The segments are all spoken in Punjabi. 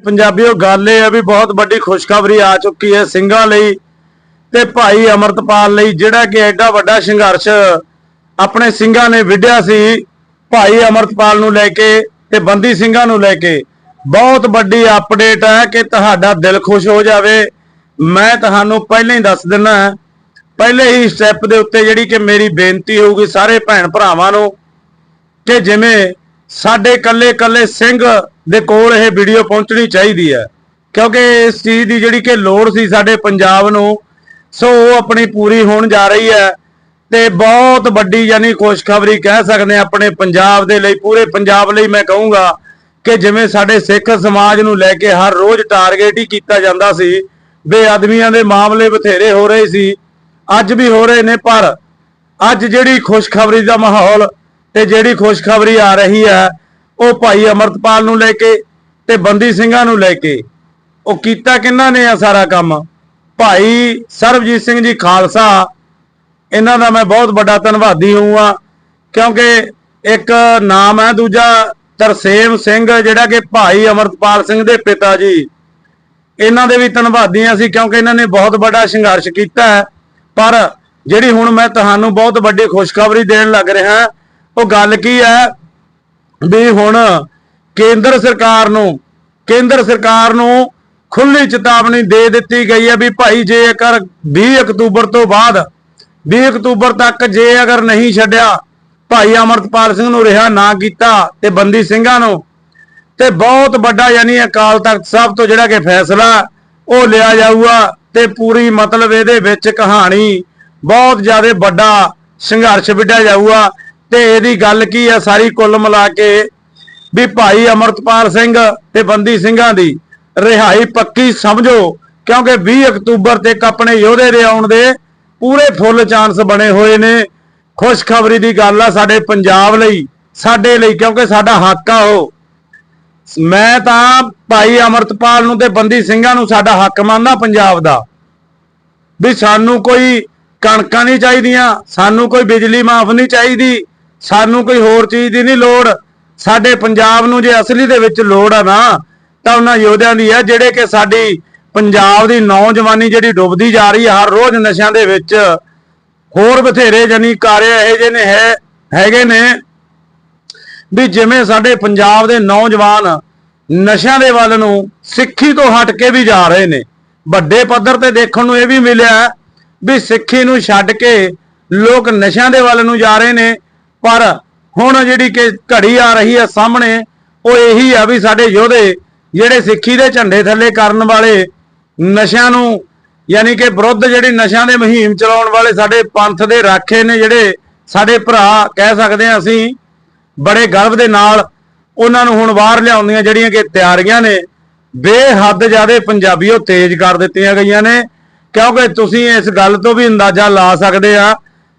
ਪੰਜਾਬੀਓ, ਗੱਲ ਇਹ ਹੈ ਵੀ ਬਹੁਤ ਵੱਡੀ ਖੁਸ਼ਖਬਰੀ ਆ ਚੁੱਕੀ ਹੈ ਸਿੰਘਾਂ ਲਈ ਤੇ ਭਾਈ ਅਮਰਤਪਾਲ ਲਈ, ਜਿਹੜਾ ਕਿ ਐਡਾ ਵੱਡਾ ਸੰਘਰਸ਼ ਆਪਣੇ ਸਿੰਘਾਂ ਨੇ ਵਿੱਢਿਆ ਸੀ, ਭਾਈ ਅਮਰਤਪਾਲ ਨੂੰ ਲੈ ਕੇ ਤੇ ਬੰਦੀ ਸਿੰਘਾਂ ਨੂੰ ਲੈ ਕੇ। ਬਹੁਤ ਵੱਡੀ ਅਪਡੇਟ ਹੈ ਕਿ ਤੁਹਾਡਾ ਦਿਲ ਖੁਸ਼ ਹੋ ਜਾਵੇ। ਮੈਂ ਤੁਹਾਨੂੰ ਪਹਿਲਾਂ ਹੀ ਦੱਸ ਦਿੰਦਾ ਪਹਿਲੇ ਹੀ ਸਟੈਪ ਦੇ ਉੱਤੇ ਜਿਹੜੀ ਕਿ ਮੇਰੀ ਬੇਨਤੀ ਹੋਊਗੀ ਸਾਰੇ ਭੈਣ ਭਰਾਵਾਂ ਨੂੰ ਕਿ ਜਿਵੇਂ ਸਾਡੇ ਕੱਲੇ ਕੱਲੇ ਸਿੰਘ ਦੇ ਕੋਲ ਇਹ ਵੀਡੀਓ ਪਹੁੰਚਣੀ ਚਾਹੀਦੀ ਹੈ। ਕਿਉਂਕਿ ਇਸ ਚੀਜ਼ ਦੀ ਜਿਹੜੀ ਕਿ ਲੋੜ ਸੀ ਸਾਡੇ ਪੰਜਾਬ ਨੂੰ, ਸੋ ਉਹ ਆਪਣੀ ਪੂਰੀ ਹੋਣ ਜਾ ਰਹੀ ਹੈ ਤੇ ਬਹੁਤ ਵੱਡੀ ਯਾਨੀ ਖੁਸ਼ਖਬਰੀ ਕਹਿ ਸਕਦੇ ਆਪਣੇ ਪੰਜਾਬ ਦੇ ਲਈ, ਪੂਰੇ ਪੰਜਾਬ ਲਈ ਮੈਂ ਕਹੂੰਗਾ ਕਿ ਜਿਵੇਂ ਸਾਡੇ ਸਿੱਖ ਸਮਾਜ ਨੂੰ ਲੈ ਕੇ ਹਰ ਰੋਜ਼ ਟਾਰਗੇਟ ਹੀ ਕੀਤਾ ਜਾਂਦਾ ਸੀ ਬੇਅਦਮੀਆਂ ਦੇ ਮਾਮਲੇ ਬਥੇਰੇ ਹੋ ਰਹੇ ਸੀ, ਅੱਜ ਵੀ ਹੋ ਰਹੇ ਨੇ, ਪਰ ਅੱਜ ਜਿਹੜੀ ਖੁਸ਼ਖਬਰੀ ਦਾ ਮਾਹੌਲ ਤੇ ਜਿਹੜੀ ਖੁਸ਼ਖਬਰੀ ਆ ਰਹੀ ਹੈ ਉਹ ਭਾਈ ਅਮਰਤਪਾਲ ਨੂੰ ਲੈ ਕੇ ਤੇ ਬੰਦੀ ਸਿੰਘਾਂ ਨੂੰ ਲੈ ਕੇ। ਉਹ ਕੀਤਾ ਕਿੰਨਾ ਨੇ ਆ ਸਾਰਾ ਕੰਮ? ਭਾਈ ਸਰਬਜੀਤ ਸਿੰਘ ਜੀ ਖਾਲਸਾ, ਇਹਨਾਂ ਦਾ ਮੈਂ ਬਹੁਤ ਵੱਡਾ ਧੰਨਵਾਦੀ ਹਾਂ ਕਿਉਂਕਿ ਇੱਕ ਨਾਮ ਹੈ, ਦੂਜਾ ਤਰਸੇਮ ਸਿੰਘ, ਜਿਹੜਾ ਕਿ ਭਾਈ ਅਮਰਤਪਾਲ ਸਿੰਘ ਦੇ ਪਿਤਾ ਜੀ। ਇਹਨਾਂ ਦੇ ਵੀ ਧੰਨਵਾਦੀ ਹਾਂ ਅਸੀਂ ਕਿਉਂਕਿ ਇਹਨਾਂ ਨੇ ਬਹੁਤ ਵੱਡਾ ਸੰਘਰਸ਼ ਕੀਤਾ ਹੈ। ਪਰ ਜਿਹੜੀ ਹੁਣ ਮੈਂ ਤੁਹਾਨੂੰ ਬਹੁਤ ਵੱਡੀ ਖੁਸ਼ਖਬਰੀ ਦੇਣ ਲੱਗ ਰਿਹਾ, ਉਹ ਗੱਲ ਕੀ ਹੈ ਵੀ ਹੁਣ ਕੇਂਦਰ ਸਰਕਾਰ ਨੂੰ, ਕੇਂਦਰ ਸਰਕਾਰ ਨੂੰ ਖੁੱਲੀ ਚੇਤਾਵਨੀ ਦੇ ਦਿੱਤੀ ਗਈ ਹੈ ਵੀ ਭਾਈ ਜੇਕਰ 20 ਅਕਤੂਬਰ ਤੋਂ ਬਾਅਦ 20 ਅਕਤੂਬਰ ਤੱਕ ਜੇ ਅਗਰ ਨਹੀਂ ਛੱਡਿਆ, ਭਾਈ ਅਮਰਤਪਾਲ ਸਿੰਘ ਨੂੰ ਰਿਹਾ ਨਾ ਕੀਤਾ ਤੇ ਬੰਦੀ ਸਿੰਘਾਂ ਨੂੰ, ਤੇ ਬਹੁਤ ਵੱਡਾ ਯਾਨੀ ਅਕਾਲ ਤਖਤ ਸਾਹਿਬ ਤੋਂ ਜਿਹੜਾ ਕਿ ਫੈਸਲਾ ਉਹ ਲਿਆ ਜਾਊਗਾ ਤੇ ਪੂਰੀ ਮਤਲਬ ਇਹਦੇ ਵਿੱਚ ਕਹਾਣੀ ਬਹੁਤ ਜ਼ਿਆਦਾ ਵੱਡਾ ਸੰਘਰਸ਼ ਵਿੱਢਿਆ ਜਾਊਗਾ। ਤੇ ਇਹਦੀ ਗੱਲ ਕੀ ਆ ਸਾਰੀ ਕੁੱਲ ਮਿਲਾ ਕੇ ਵੀ ਭਾਈ ਅਮਰਤਪਾਲ ਸਿੰਘ ਤੇ ਬੰਦੀ ਸਿੰਘਾਂ ਦੀ ਰਿਹਾਈ ਪੱਕੀ ਸਮਝੋ, ਕਿਉਂਕਿ 20 ਅਕਤੂਬਰ ਤੱਕ ਆਪਣੇ ਯੋਧੇ ਦੇ ਆਉਣ ਦੇ ਪੂਰੇ ਫੁੱਲ ਚਾਂਸ ਬਣੇ ਹੋਏ ਨੇ। ਖੁਸ਼ਖਬਰੀ ਦੀ ਗੱਲ ਆ ਸਾਡੇ ਪੰਜਾਬ ਲਈ, ਸਾਡੇ ਲਈ, ਕਿਉਂਕਿ ਸਾਡਾ ਹੱਕ ਆ ਉਹ। ਮੈਂ ਤਾਂ ਭਾਈ ਅਮਰਤਪਾਲ ਨੂੰ ਤੇ ਬੰਦੀ ਸਿੰਘਾਂ ਨੂੰ ਸਾਡਾ ਹੱਕ ਮੰਨਦਾ ਪੰਜਾਬ ਦਾ। ਵੀ ਸਾਨੂੰ ਕੋਈ ਕਣਕਾਂ ਨਹੀਂ ਚਾਹੀਦੀਆਂ, ਸਾਨੂੰ ਕੋਈ ਬਿਜਲੀ ਮਾਫ ਨਹੀਂ ਚਾਹੀਦੀ ਸਾਨੂੰ ਕੋਈ ਹੋਰ ਚੀਜ਼ ਦੀ ਨਹੀਂ ਲੋੜ। ਸਾਡੇ ਪੰਜਾਬ ਨੂੰ ਜੇ ਅਸਲੀ ਦੇ ਵਿੱਚ ਲੋੜ ਆ ਨਾ, ਤਾਂ ਉਹਨਾਂ ਯੋਧਿਆਂ ਦੀ ਹੈ ਜਿਹੜੇ ਕਿ ਸਾਡੀ ਪੰਜਾਬ ਦੀ ਨੌਜਵਾਨੀ ਜਿਹੜੀ ਡੁੱਬਦੀ ਜਾ ਰਹੀ ਹੈ ਹਰ ਰੋਜ਼ ਨਸ਼ਿਆਂ ਦੇ ਵਿੱਚ ਹੋਰ ਬਥੇਰੇ ਜਨੀ ਕਾਰੇ ਇਹੋ ਜਿਹੇ ਨੇ, ਹੈ, ਹੈਗੇ ਨੇ। ਵੀ ਜਿਵੇਂ ਸਾਡੇ ਪੰਜਾਬ ਦੇ ਨੌਜਵਾਨ ਨਸ਼ਿਆਂ ਦੇ ਵੱਲ ਨੂੰ ਸਿੱਖੀ ਤੋਂ ਹਟ ਕੇ ਵੀ ਜਾ ਰਹੇ ਨੇ। ਵੱਡੇ ਪੱਧਰ ਤੇ ਦੇਖਣ ਨੂੰ ਇਹ ਵੀ ਮਿਲਿਆ ਵੀ ਸਿੱਖੀ ਨੂੰ ਛੱਡ ਕੇ ਲੋਕ ਨਸ਼ਿਆਂ ਦੇ ਵੱਲ ਨੂੰ ਜਾ ਰਹੇ ਨੇ। ਪਰ ਹੁਣ ਜਿਹੜੀ ਕਿ ਘੜੀ ਆ ਰਹੀ ਹੈ ਸਾਹਮਣੇ, ਉਹ ਇਹੀ ਆ ਵੀ ਸਾਡੇ ਯੋਧੇ ਜਿਹੜੇ ਸਿੱਖੀ ਦੇ ਝੰਡੇ ਥੱਲੇ ਕਰਨ ਵਾਲੇ ਨਸ਼ਿਆਂ ਨੂੰ, ਯਾਨੀ ਕਿ ਵਿਰੁੱਧ ਜਿਹੜੀ ਨਸ਼ਿਆਂ ਦੇ ਮੁਹਿੰਮ ਚਲਾਉਣ ਵਾਲੇ ਸਾਡੇ ਪੰਥ ਦੇ ਰਾਖੇ ਨੇ ਜਿਹੜੇ ਸਾਡੇ ਭਰਾ ਕਹਿ ਸਕਦੇ ਆ ਅਸੀਂ, ਬੜੇ ਗਰਵ ਦੇ ਨਾਲ ਉਹਨਾਂ ਨੂੰ ਹੁਣ ਬਾਹਰ ਲਿਆਉਂਦੀਆਂ ਜਿਹੜੀਆਂ ਕਿ ਤਿਆਰੀਆਂ ਨੇ, ਬੇਹੱਦ ਜ਼ਿਆਦੇ ਪੰਜਾਬੀਓ ਤੇਜ਼ ਕਰ ਦਿੱਤੀਆਂ ਗਈਆਂ ਨੇ। ਕਿਉਂਕਿ ਤੁਸੀਂ ਇਸ ਗੱਲ ਤੋਂ ਵੀ ਅੰਦਾਜ਼ਾ ਲਾ ਸਕਦੇ ਆ,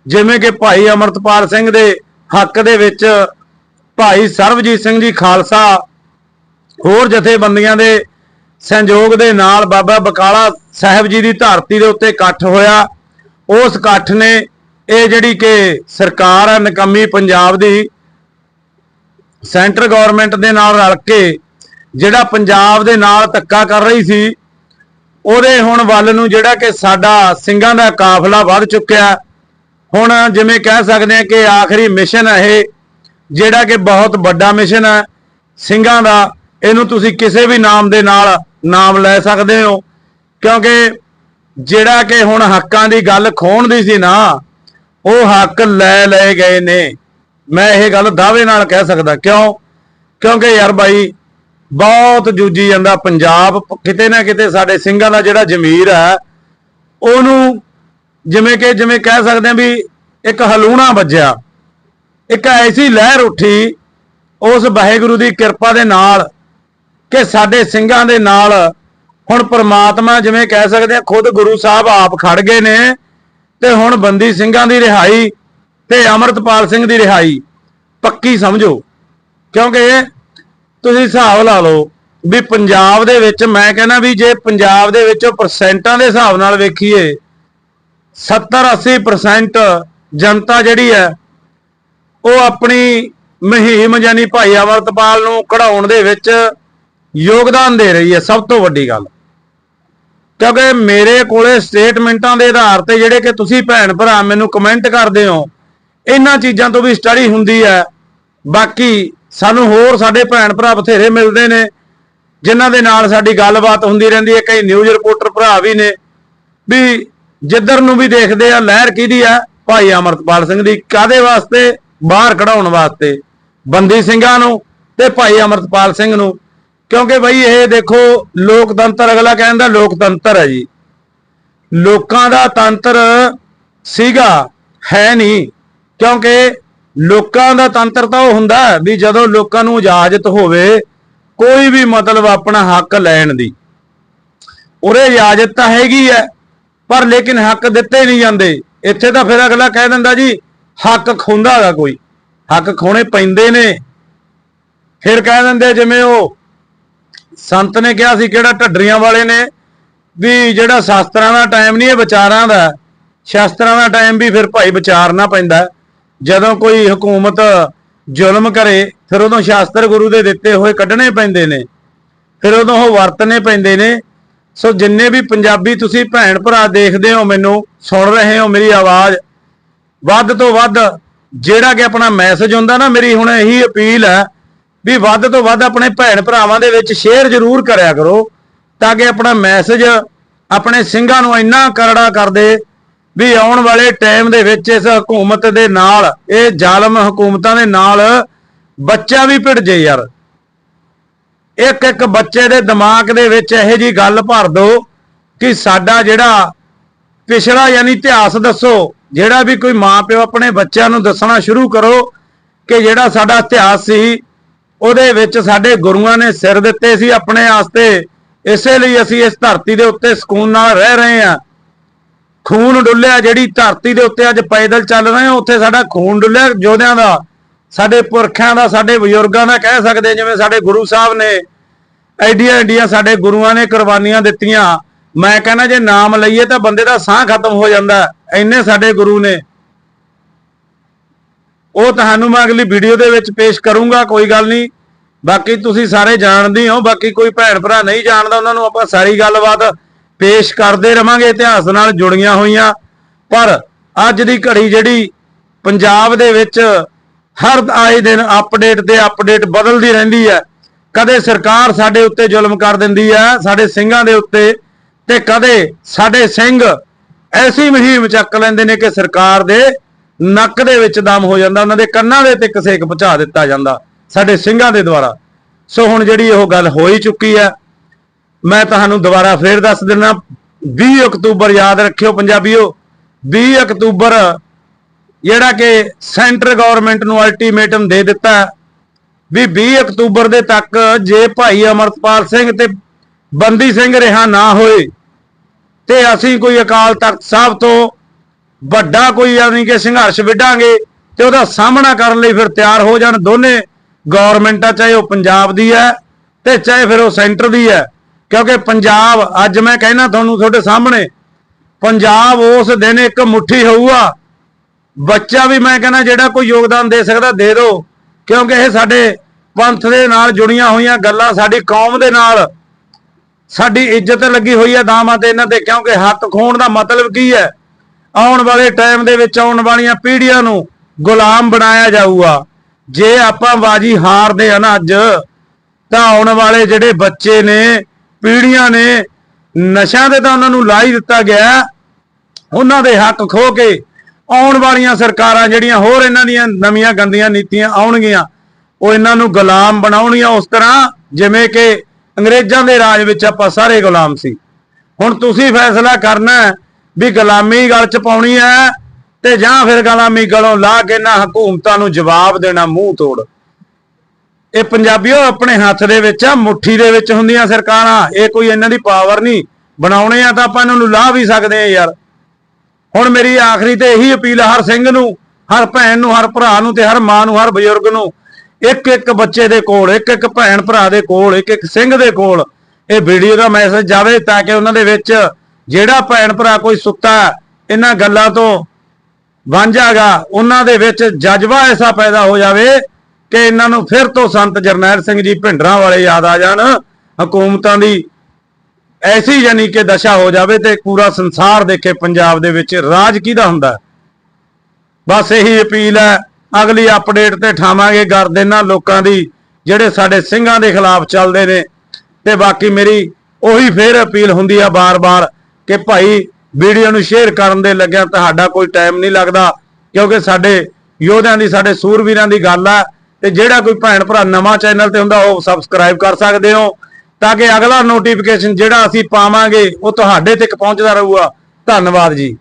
ਜਿਵੇਂ ਕਿ ਭਾਈ ਅਮਰਤਪਾਲ ਸਿੰਘ ਦੇ ਹੱਕ ਦੇ ਵਿੱਚ ਭਾਈ ਸਰਬਜੀਤ ਸਿੰਘ ਜੀ ਖਾਲਸਾ ਹੋਰ ਜਥੇਬੰਦੀਆਂ ਦੇ ਸੰਯੋਗ ਦੇ ਨਾਲ ਬਾਬਾ ਬਕਾਲਾ ਸਾਹਿਬ ਜੀ ਦੀ ਧਰਤੀ ਦੇ ਉੱਤੇ ਇਕੱਠ ਹੋਇਆ। ਉਸ ਇਕੱਠ ਨੇ ਇਹ ਜਿਹੜੀ ਕਿ ਸਰਕਾਰ ਹੈ ਨਕੰਮੀ ਪੰਜਾਬ ਦੀ, ਸੈਂਟਰ ਗਵਰਨਮੈਂਟ ਦੇ ਨਾਲ ਰਲ ਕੇ ਜਿਹੜਾ ਪੰਜਾਬ ਦੇ ਨਾਲ ਧੱਕਾ ਕਰ ਰਹੀ ਸੀ, ਉਹਦੇ ਹੁਣ ਵੱਲ ਨੂੰ ਜਿਹੜਾ ਕਿ ਸਾਡਾ ਸਿੰਘਾਂ ਦਾ ਕਾਫਲਾ ਵੱਧ ਚੁੱਕਿਆ। ਹੁਣ ਜਿਵੇਂ ਕਹਿ ਸਕਦੇ ਆ ਕਿ ਆਖਰੀ ਮਿਸ਼ਨ ਹੈ ਇਹ, ਜਿਹੜਾ ਕਿ ਬਹੁਤ ਵੱਡਾ ਮਿਸ਼ਨ ਹੈ ਸਿੰਘਾਂ ਦਾ, ਇਹਨੂੰ ਤੁਸੀਂ ਕਿਸੇ ਵੀ ਨਾਮ ਦੇ ਨਾਲ ਨਾਮ ਲੈ ਸਕਦੇ ਹੋ, ਕਿਉਂਕਿ ਜਿਹੜਾ ਕਿ ਹੁਣ ਹੱਕਾਂ ਦੀ ਗੱਲ ਖੋਣ ਦੀ ਸੀ ਨਾ, ਉਹ ਹੱਕ ਲੈ ਲਏ ਗਏ ਨੇ। ਮੈਂ ਇਹ ਗੱਲ ਦਾਅਵੇ ਨਾਲ ਕਹਿ ਸਕਦਾ, ਕਿਉਂ? ਕਿਉਂਕਿ ਯਾਰ ਬਾਈ, ਬਹੁਤ ਜੂਜੀ ਜਾਂਦਾ ਪੰਜਾਬ, ਕਿਤੇ ਨਾ ਕਿਤੇ ਸਾਡੇ ਸਿੰਘਾਂ ਦਾ ਜਿਹੜਾ ਜ਼ਮੀਰ ਹੈ ਉਹਨੂੰ ਜਿਵੇਂ ਕਿ ਜਿਵੇਂ ਕਹਿ ਸਕਦੇ ਆ ਵੀ ਇੱਕ ਹਲੂਣਾ ਵੱਜਿਆ, ਇੱਕ ਐਸੀ ਲਹਿਰ ਉੱਠੀ ਉਸ ਵਾਹਿਗੁਰੂ ਦੀ ਕਿਰਪਾ ਦੇ ਨਾਲ ਕਿ ਸਾਡੇ ਸਿੰਘਾਂ ਦੇ ਨਾਲ ਹੁਣ ਪ੍ਰਮਾਤਮਾ ਜਿਵੇਂ ਕਹਿ ਸਕਦੇ ਆ ਖੁਦ ਗੁਰੂ ਸਾਹਿਬ ਆਪ ਖੜ ਗਏ ਨੇ ਤੇ ਹੁਣ ਬੰਦੀ ਸਿੰਘਾਂ ਦੀ ਰਿਹਾਈ ਤੇ ਅਮਰਤਪਾਲ ਸਿੰਘ ਦੀ ਰਿਹਾਈ, ਪੱਕੀ ਸਮਝੋ। ਕਿਉਂਕਿ ਤੁਸੀਂ ਹਿਸਾਬ ਲਾ ਲਓ ਵੀ ਪੰਜਾਬ ਦੇ ਵਿੱਚ ਮੈਂ ਕਹਿੰਦਾ ਵੀ ਜੇ ਪੰਜਾਬ ਦੇ ਵਿੱਚ ਪਰਸੈਂਟਾਂ ਦੇ ਹਿਸਾਬ ਨਾਲ ਵੇਖੀਏ 70-80% ਜਨਤਾ ਜਿਹੜੀ ਹੈ, ਉਹ ਆਪਣੀ ਮਹੀਮ ਯਾਨੀ ਭਾਈ ਅਮਰਤਪਾਲ ਨੂੰ ਕਢਾਉਣ ਦੇ ਵਿੱਚ ਯੋਗਦਾਨ ਦੇ ਰਹੀ ਹੈ, ਸਭ ਤੋਂ ਵੱਡੀ ਗੱਲ। ਕਿਉਂਕਿ ਮੇਰੇ ਕੋਲੇ ਸਟੇਟਮੈਂਟਾਂ ਦੇ ਆਧਾਰ ਤੇ ਜਿਹੜੇ ਕਿ ਤੁਸੀਂ ਭੈਣ ਭਰਾ ਮੈਨੂੰ ਕਮੈਂਟ ਕਰਦੇ ਹੋ, ਇਹਨਾਂ ਚੀਜ਼ਾਂ ਤੋਂ ਵੀ ਸਟੱਡੀ ਹੁੰਦੀ ਹੈ। ਬਾਕੀ ਸਾਨੂੰ ਹੋਰ ਸਾਡੇ ਭੈਣ ਭਰਾ ਬਥੇਰੇ ਮਿਲਦੇ ਨੇ, ਜਿਨ੍ਹਾਂ ਦੇ ਨਾਲ ਸਾਡੀ ਗੱਲਬਾਤ ਹੁੰਦੀ ਰਹਿੰਦੀ ਹੈ, ਕਈ ਨਿਊਜ਼ ਰਿਪੋਰਟਰ ਭਰਾ ਵੀ ਨੇ, ਵੀ ਜਿੱਧਰ ਨੂੰ ਵੀ ਦੇਖਦੇ ਆ, ਲਹਿਰ ਕਿਹਦੀ ਆ? ਭਾਈ ਅਮਰਤਪਾਲ ਸਿੰਘ ਦੀ। ਕਾਦੇ ਵਾਸਤੇ? ਬਾਹਰ ਕਢਾਉਣ ਵਾਸਤੇ। ਬੰਦੀ ਸਿੰਘਾਂ ਨੂੰ ਤੇ ਭਾਈ ਅਮਰਤਪਾਲ ਸਿੰਘ ਨੂੰ। ਕਿਉਂਕਿ ਬਈ ਇਹ ਦੇਖੋ, ਲੋਕਤੰਤਰ ਅਗਲਾ ਕਹਿੰਦਾ ਲੋਕਤੰਤਰ ਹੈ ਜੀ। ਲੋਕਾਂ ਦਾ ਤੰਤਰ ਸੀਗਾ, ਹੈ ਨਹੀਂ। ਕਿਉਂਕਿ ਲੋਕਾਂ ਦਾ ਤੰਤਰ ਤਾਂ ਉਹ ਹੁੰਦਾ ਵੀ ਜਦੋਂ ਲੋਕਾਂ ਨੂੰ ਇਜਾਜ਼ਤ ਹੋਵੇ, ਕੋਈ ਵੀ ਮਤਲਬ ਆਪਣਾ ਹੱਕ ਲੈਣ ਦੀ। ਉਰੇ ਇਜਾਜ਼ਤ ਤਾਂ ਹੈਗੀ ਹੈ ਪਰ ਲੇਕਿਨ ਹੱਕ ਦਿੱਤੇ ਨਹੀਂ ਜਾਂਦੇ। ਇੱਥੇ ਤਾਂ ਫਿਰ ਅਗਲਾ ਕਹਿ ਦਿੰਦਾ ਜੀ, ਹੱਕ ਖੁੰਦਾ ਹੈਗਾ ਕੋਈ। ਹੱਕ ਖੋਣੇ ਪੈਂਦੇ ਨੇ। ਫਿਰ ਕਹਿ ਦਿੰਦੇ ਜਿਵੇਂ ਉਹ ਸੰਤ ਨੇ ਕਿਹਾ ਸੀ, ਕਿਹੜਾ ਢੱਡਰੀਆਂ ਵਾਲੇ ਨੇ, ਵੀ ਜਿਹੜਾ ਸ਼ਾਸਤਰਾਂ ਦਾ ਟਾਈਮ ਨਹੀਂ, ਇਹ ਵਿਚਾਰਾਂ ਦਾ ਸ਼ਾਸਤਰਾਂ ਦਾ ਟਾਈਮ ਵੀ ਫਿਰ ਭਾਈ ਵਿਚਾਰਨਾ ਪੈਂਦਾ ਜਦੋਂ ਕੋਈ ਹਕੂਮਤ ਜ਼ੁਲਮ ਕਰੇ, ਫਿਰ ਉਦੋਂ ਸ਼ਾਸਤਰ ਗੁਰੂ ਦੇ ਦਿੱਤੇ ਹੋਏ ਕੱਢਣੇ ਪੈਂਦੇ ਨੇ। ਫਿਰ ਉਦੋਂ ਉਹ ਵਰਤਨੇ ਪੈਂਦੇ ਨੇ। ਸੋ ਜਿੰਨੇ ਵੀ ਪੰਜਾਬੀ ਤੁਸੀਂ ਭੈਣ ਭਰਾ ਦੇਖਦੇ ਹੋ ਮੈਨੂੰ, ਸੁਣ ਰਹੇ ਹੋ ਮੇਰੀ ਆਵਾਜ਼, ਵੱਧ ਤੋਂ ਵੱਧ ਜਿਹੜਾ ਕਿ ਆਪਣਾ ਮੈਸੇਜ ਹੁੰਦਾ ਨਾ, ਮੇਰੀ ਹੁਣ ਇਹੀ ਅਪੀਲ ਹੈ ਵੀ ਵੱਧ ਤੋਂ ਵੱਧ ਆਪਣੇ ਭੈਣ ਭਰਾਵਾਂ ਦੇ ਵਿੱਚ ਸ਼ੇਅਰ ਜ਼ਰੂਰ ਕਰਿਆ ਕਰੋ ਤਾਂ ਕਿ ਆਪਣਾ ਮੈਸੇਜ ਆਪਣੇ ਸਿੰਘਾਂ ਨੂੰ ਇੰਨਾ ਕਰੜਾ ਕਰਦੇ ਵੀ ਆਉਣ ਵਾਲੇ ਟਾਈਮ ਦੇ ਵਿੱਚ ਇਸ ਹਕੂਮਤ ਦੇ ਨਾਲ, ਇਹ ਜ਼ਾਲਮ ਹਕੂਮਤਾਂ ਦੇ ਨਾਲ ਬੱਚਾ ਵੀ ਭਿੜ ਜੇ ਯਾਰ। ਇੱਕ ਇੱਕ ਬੱਚੇ ਦੇ ਦਿਮਾਗ ਦੇ ਵਿੱਚ ਇਹੋ ਜੀ ਗੱਲ ਭਰ ਦਿਓ ਕਿ ਸਾਡਾ ਜਿਹੜਾ ਪਿਛਲਾ ਯਾਨੀ ਇਤਿਹਾਸ ਦੱਸੋ, ਜਿਹੜਾ ਵੀ ਕੋਈ ਮਾਪਿਓ ਆਪਣੇ ਬੱਚਿਆਂ ਨੂੰ ਦੱਸਣਾ ਸ਼ੁਰੂ ਕਰੋ ਕਿ ਜਿਹੜਾ ਸਾਡਾ ਇਤਿਹਾਸ ਸੀ, ਉਹਦੇ ਵਿੱਚ ਸਾਡੇ ਗੁਰੂਆਂ ਨੇ ਸਿਰ ਦਿੱਤੇ ਸੀ ਆਪਣੇ ਵਾਸਤੇ ਇਸੇ ਲਈ ਅਸੀਂ ਇਸ ਧਰਤੀ ਦੇ ਉੱਤੇ ਸਕੂਨ ਨਾਲ ਰਹਿ ਰਹੇ ਹਾਂ। ਖੂਨ ਡੁੱਲਿਆ, ਜਿਹੜੀ ਧਰਤੀ ਦੇ ਉੱਤੇ ਅੱਜ ਪੈਦਲ ਚੱਲ ਰਹੇ ਹਾਂ, ਉੱਥੇ ਸਾਡਾ ਖੂਨ ਡੁੱਲਿਆ ਯੋਧਿਆਂ ਦਾ। ਸਾਡੇ ਪੁਰਖਿਆਂ ਦਾ, ਸਾਡੇ ਬਜ਼ੁਰਗਾਂ ਦਾ ਕਹਿ ਸਕਦੇ ਜਿਵੇਂ ਸਾਡੇ ਗੁਰੂ ਸਾਹਿਬ ਨੇ ਐਡੀਆਂ ਐਡੀਆਂ ਸਾਡੇ ਗੁਰੂਆਂ ਨੇ ਕੁਰਬਾਨੀਆਂ ਦਿੱਤੀਆਂ। ਮੈਂ ਕਹਿੰਦਾ ਜੇ ਨਾਮ ਲਈਏ ਤਾਂ ਬੰਦੇ ਦਾ ਸਾਹ ਖਤਮ ਹੋ ਜਾਂਦਾ ਹੈ। ਸਾਡੇ ਗੁਰੂ ਨੇ। ਉਹ ਤੁਹਾਨੂੰ ਮੈਂ ਅਗਲੀ ਵੀਡੀਓ ਦੇ ਵਿੱਚ ਪੇਸ਼ ਕਰੂੰਗਾ, ਕੋਈ ਗੱਲ ਨਹੀਂ। ਬਾਕੀ ਤੁਸੀਂ ਸਾਰੇ ਜਾਣਦੇ ਹੋ, ਬਾਕੀ ਕੋਈ ਭੈਣ ਭਰਾ ਨਹੀਂ ਜਾਣਦਾ, ਉਹਨਾਂ ਨੂੰ ਆਪਾਂ ਸਾਰੀ ਗੱਲਬਾਤ ਪੇਸ਼ ਕਰਦੇ ਰਵਾਂਗੇ, ਇਤਿਹਾਸ ਨਾਲ ਜੁੜੀਆਂ ਹੋਈਆਂ। ਪਰ ਅੱਜ ਦੀ ਘੜੀ ਜਿਹੜੀ ਪੰਜਾਬ ਦੇ ਵਿੱਚ ਹਰ ਆਏ ਦਿਨ ਅਪਡੇਟ ਤੇ ਅਪਡੇਟ ਬਦਲਦੀ ਰਹਿੰਦੀ ਹੈ। ਕਦੇ ਸਰਕਾਰ ਸਾਡੇ ਉੱਤੇ ਜ਼ੁਲਮ ਕਰ ਦਿੰਦੀ ਹੈ, ਸਾਡੇ ਸਿੰਘਾਂ ਦੇ ਉੱਤੇ ਤੇ ਕਦੇ ਸਾਡੇ ਸਿੰਘ ਐਸੀ ਮੁਹਿੰਮ ਚੱਕ ਲੈਂਦੇ ਨੇ ਕਿ ਸਰਕਾਰ ਦੇ ਨੱਕ ਦੇ ਵਿੱਚ ਦਮ ਹੋ ਜਾਂਦਾ, ਉਹਨਾਂ ਦੇ ਕੰਨਾਂ ਦੇ ਤੇ ਕਸੇਕ ਪਹੁੰਚਾ ਦਿੱਤਾ ਜਾਂਦਾ ਸਾਡੇ ਸਿੰਘਾਂ ਦੇ ਦੁਆਰਾ। ਸੋ ਹੁਣ ਜਿਹੜੀ ਉਹ ਗੱਲ ਹੋ ਹੀ ਚੁੱਕੀ ਹੈ, ਮੈਂ ਤੁਹਾਨੂੰ ਦੁਬਾਰਾ ਫੇਰ ਦੱਸ ਦਿੰਦਾ 20 ਅਕਤੂਬਰ ਯਾਦ ਰੱਖਿਓ ਪੰਜਾਬੀਓ 20 ਅਕਤੂਬਰ ਜਿਹੜਾ ਕਿ ਸੈਂਟਰ ਗਵਰਨਮੈਂਟ ਨੂੰ ਅਲਟੀਮੇਟਮ ਦੇ ਦਿੱਤਾ ਹੈ ਵੀ 20 ਅਕਤੂਬਰ ਦੇ ਤੱਕ ਜੇ ਭਾਈ ਅਮਰਤਪਾਲ ਸਿੰਘ ਤੇ ਬੰਦੀ ਸਿੰਘ ਰਿਹਾ ਨਾ ਹੋਏ ਤੇ ਅਸੀਂ ਕੋਈ ਅਕਾਲ ਤਖਤ ਸਾਹਿਬ ਤੋਂ ਵੱਡਾ ਕੋਈ ਯਾਨੀ ਕਿ ਸੰਘਰਸ਼ ਵਿੱਢਾਂਗੇ ਤੇ ਉਹਦਾ ਸਾਹਮਣਾ ਕਰਨ ਲਈ ਫਿਰ ਤਿਆਰ ਹੋ ਜਾਣ ਦੋਨੇ ਗਵਰਨਮੈਂਟਾਂ, ਚਾਹੇ ਉਹ ਪੰਜਾਬ ਦੀ ਹੈ ਤੇ ਚਾਹੇ ਫਿਰ ਉਹ ਸੈਂਟਰ ਦੀ ਹੈ। ਕਿਉਂਕਿ ਪੰਜਾਬ, ਅੱਜ ਮੈਂ ਕਹਿਣਾ ਤੁਹਾਨੂੰ ਤੁਹਾਡੇ ਸਾਹਮਣੇ, ਪੰਜਾਬ ਉਸ ਦਿਨ ਇੱਕ ਮੁੱਠੀ ਹੋਊਗਾ ਬੱਚਾ ਵੀ ਮੈਂ ਕਹਿੰਦਾ ਜਿਹੜਾ ਕੋਈ ਯੋਗਦਾਨ ਦੇ ਸਕਦਾ ਦੇ ਦਿਓ ਕਿਉਂਕਿ ਇਹ ਸਾਡੇ ਪੰਥ ਦੇ ਨਾਲ ਜੁੜੀਆਂ ਹੋਈਆਂ ਗੱਲਾਂ, ਸਾਡੀ ਕੌਮ ਦੇ ਨਾਲ ਸਾਡੀ ਇੱਜ਼ਤ ਲੱਗੀ ਹੋਈ ਹੈ ਦਾਮਾਂ ਤੇ ਇਹਨਾਂ ਤੇ, ਕਿਉਂਕਿ ਹੱਕ ਖੋਣ ਦਾ ਮਤਲਬ ਕੀ ਹੈ? ਆਉਣ ਵਾਲੇ ਟਾਈਮ ਦੇ ਵਿੱਚ ਆਉਣ ਵਾਲੀਆਂ ਪੀੜ੍ਹੀਆਂ ਨੂੰ ਗੁਲਾਮ ਬਣਾਇਆ ਜਾਊਗਾ। ਜੇ ਆਪਾਂ ਬਾਜੀ ਹਾਰਦੇ ਆ ਨਾ ਅੱਜ, ਤਾਂ ਆਉਣ ਵਾਲੇ ਜਿਹੜੇ ਬੱਚੇ ਨੇ, ਪੀੜ੍ਹੀਆਂ ਨੇ, ਨਸ਼ਿਆਂ ਦੇ ਤਾਂ ਉਹਨਾਂ ਨੂੰ ਲਾ ਹੀ ਦਿੱਤਾ ਗਿਆ। ਉਹਨਾਂ ਦੇ ਹੱਕ ਖੋ ਕੇ ਆਉਣ ਵਾਲੀਆਂ ਸਰਕਾਰਾਂ ਜਿਹੜੀਆਂ ਹੋਰ ਇਹਨਾਂ ਦੀਆਂ ਨਵੀਆਂ ਗੰਦੀਆਂ ਨੀਤੀਆਂ ਆਉਣਗੀਆਂ, ਉਹ ਇਹਨਾਂ ਨੂੰ ਗੁਲਾਮ ਬਣਾਉਣਗੀਆਂ ਉਸ ਤਰ੍ਹਾਂ, ਜਿਵੇਂ ਕਿ ਅੰਗਰੇਜ਼ਾਂ ਦੇ ਰਾਜ ਵਿੱਚ ਆਪਾਂ ਸਾਰੇ ਗੁਲਾਮ ਸੀ। ਹੁਣ ਤੁਸੀਂ ਫੈਸਲਾ ਕਰਨਾ ਵੀ ਗੁਲਾਮੀ ਗਲ ਚ ਪਾਉਣੀ ਹੈ ਤੇ ਜਾਂ ਫਿਰ ਗੁਲਾਮੀ ਗਲੋਂ ਲਾ ਕੇ ਨਾ ਹਕੂਮਤਾਂ ਨੂੰ ਜਵਾਬ ਦੇਣਾ ਮੂੰਹ ਤੋੜ। ਇਹ ਪੰਜਾਬੀਓ ਆਪਣੇ ਹੱਥ ਦੇ ਵਿੱਚ ਆ, ਮੁੱਠੀ ਦੇ ਵਿੱਚ ਹੁੰਦੀਆਂ ਸਰਕਾਰਾਂ, ਇਹ ਕੋਈ ਇਹਨਾਂ ਦੀ ਪਾਵਰ ਨਹੀਂ। ਬਣਾਉਣੇ ਆ ਤਾਂ ਆਪਾਂ ਇਹਨਾਂ ਨੂੰ ਲਾਹ ਵੀ ਸਕਦੇ ਆ ਯਾਰ। ਹੁਣ ਮੇਰੀ ਆਖਰੀ ਤੇ ਇਹੀ ਅਪੀਲ ਹਰ ਸਿੰਘ ਨੂੰ, ਹਰ ਭੈਣ ਨੂੰ, ਹਰ ਭਰਾ ਨੂੰ ਤੇ ਹਰ ਮਾਂ ਨੂੰ, ਹਰ ਬਜ਼ੁਰਗ ਨੂੰ ਇੱਕ ਇੱਕ ਬੱਚੇ ਦੇ ਕੋਲ ਇੱਕ ਇੱਕ ਭੈਣ ਭਰਾ ਦੇ ਕੋਲ ਇੱਕ ਇੱਕ ਸਿੰਘ ਦੇ ਕੋਲ ਇਹ ਵੀਡੀਓ ਦਾ ਮੈਸੇਜ ਜਾਵੇ ਤਾਂ ਕਿ ਉਹਨਾਂ ਦੇ ਵਿੱਚ ਜਿਹੜਾ ਭੈਣ ਭਰਾ ਕੋਈ ਸੁੱਤਾ ਇਹਨਾਂ ਗੱਲਾਂ ਤੋਂ ਵਾਂਝਾਗਾ ਉਹਨਾਂ ਦੇ ਵਿੱਚ ਜਜ਼ਬਾ ਐਸਾ ਪੈਦਾ ਹੋ ਜਾਵੇ ਕਿ ਇਹਨਾਂ ਨੂੰ ਫਿਰ ਤੋਂ ਸੰਤ ਜਰਨੈਲ ਸਿੰਘ ਜੀ ਭਿੰਡਰਾਂ ਵਾਲੇ ਯਾਦ ਆ ਜਾਣ, ਹਕੂਮਤਾਂ ਦੀ ਐਸੀ ਯਾਨੀ ਕਿ ਦਸ਼ਾ ਹੋ ਜਾਵੇ ਤੇ ਪੂਰਾ ਸੰਸਾਰ ਦੇਖੇ ਪੰਜਾਬ ਦੇ ਵਿੱਚ ਰਾਜ ਕਿਹਦਾ ਹੁੰਦਾ? ਬਸ ਇਹੀ ਅਪੀਲ ਹੈ, ਅਗਲੀ ਅਪਡੇਟ ਤੇ ਠਾਵਾਂਗੇ ਗਰਦੇਨਾਂ ਲੋਕਾਂ ਦੀ, ਜਿਹੜੇ ਸਾਡੇ ਸਿੰਘਾਂ ਦੇ ਖਿਲਾਫ ਚੱਲਦੇ ਨੇ। ਤੇ ਬਾਕੀ ਮੇਰੀ ਉਹੀ ਫੇਰ ਅਪੀਲ ਹੁੰਦੀ ਆ ਬਾਰ-ਬਾਰ ਕਿ ਭਾਈ ਵੀਡੀਓ ਨੂੰ ਸ਼ੇਅਰ ਕਰਨ ਦੇ ਲੱਗਿਆ ਤੁਹਾਡਾ ਕੋਈ ਟਾਈਮ ਨਹੀਂ ਲੱਗਦਾ, ਕਿਉਂਕਿ ਸਾਡੇ ਯੋਧਿਆਂ ਦੀ, ਸਾਡੇ ਸੂਰਵੀਰਾਂ ਦੀ ਗੱਲ ਆ। ਤੇ ਜਿਹੜਾ ਕੋਈ ਭੈਣ ਭਰਾ ਨਵਾਂ ਚੈਨਲ ਤੇ ਹੁੰਦਾ, ਉਹ ਸਬਸਕ੍ਰਾਈਬ ਕਰ ਸਕਦੇ ਹੋ। ਤਾਂ ਕਿ ਅਗਲਾ ਨੋਟੀਫਿਕੇਸ਼ਨ ਜਿਹੜਾ ਅਸੀਂ ਪਾਵਾਂਗੇ ਉਹ ਤੁਹਾਡੇ ਤੱਕ ਪਹੁੰਚਦਾ ਰਹੂਗਾ। ਧੰਨਵਾਦ ਜੀ।